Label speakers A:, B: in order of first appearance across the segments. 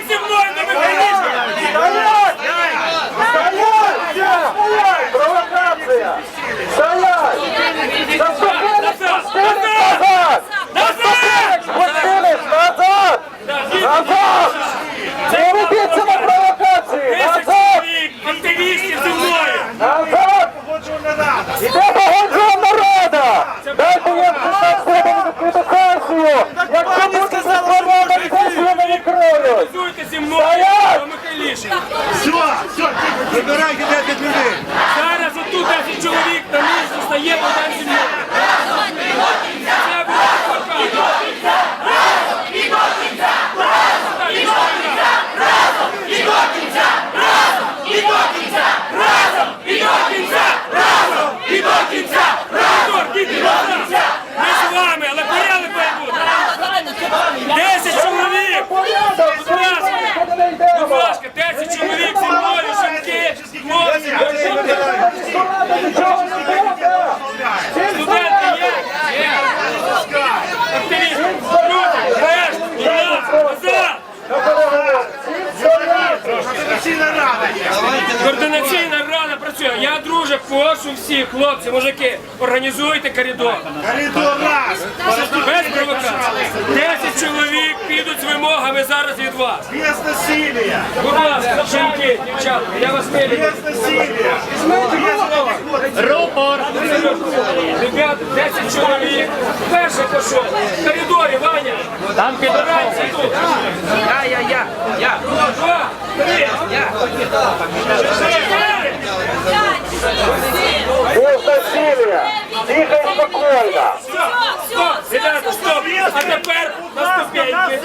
A: Стоять зі мною на механізмі!
B: Стоять!
C: Стоять! Провокація! Стоять!
A: Заспокоїтесь! Спустились
C: назад! Заспокоїтесь! Спустились назад!
A: Назад! Не робіться на
C: провокації! Назад!
A: Активістів зі мною!
C: Назад! Іде погоджувана рада! Дайте їм 16 секунд на квітокацію! Як
B: людей.
A: Зараз отут 10 чоловік на сім'ї. І до кінця, разом, і окінця, разом, і до кінця, разом, і о кінця, разом, і до кінця, разом, і до кінця, разом відцять. Ми місці стає Богдан Зімєвич. Це буде адвокат. Десять чоловік! Будь ласка, десять чоловік! Координаційна рада працює. Я друже, прошу всіх, хлопці, мужики, організуйте коридор.
B: Коридор раз!
A: Без провокацій. Десять чоловік підуть з вимогами зараз від вас.
B: Без насилия!
A: Будь ласка, жінки, дівчата, я вас не Без
B: насилия! Рупор!
A: Ребята, 10 чоловік. Перше пішов. В коридорі там підбирається тут.
D: Я, я, я, я,
A: Два, три.
D: я.
C: Без насилия. Тихо и спокойно.
A: Стоп, ребята, стоп. А тепер на ступеньки.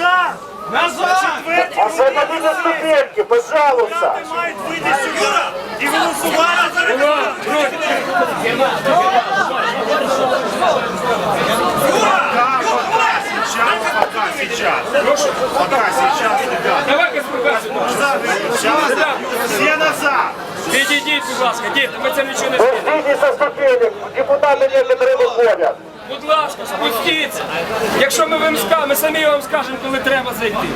B: Освободите
C: ступеньки, пожалуйста.
B: мають вийти сюди і голосувати за
A: Ура, руки.
B: Пока сейчас,
A: пока сейчас.
B: Пока сейчас, ребят.
A: Давай-ка спокійно. Сейчас.
B: Все назад.
A: Відійдіть, будь ласка, діти, ми це нічого не спільно.
C: Уйдите со ступенек. Депутаты некоторые выходят.
A: Будь ласка, спустіться. Якщо ми вам скажемо, ми самі вам скажемо, коли треба зайти.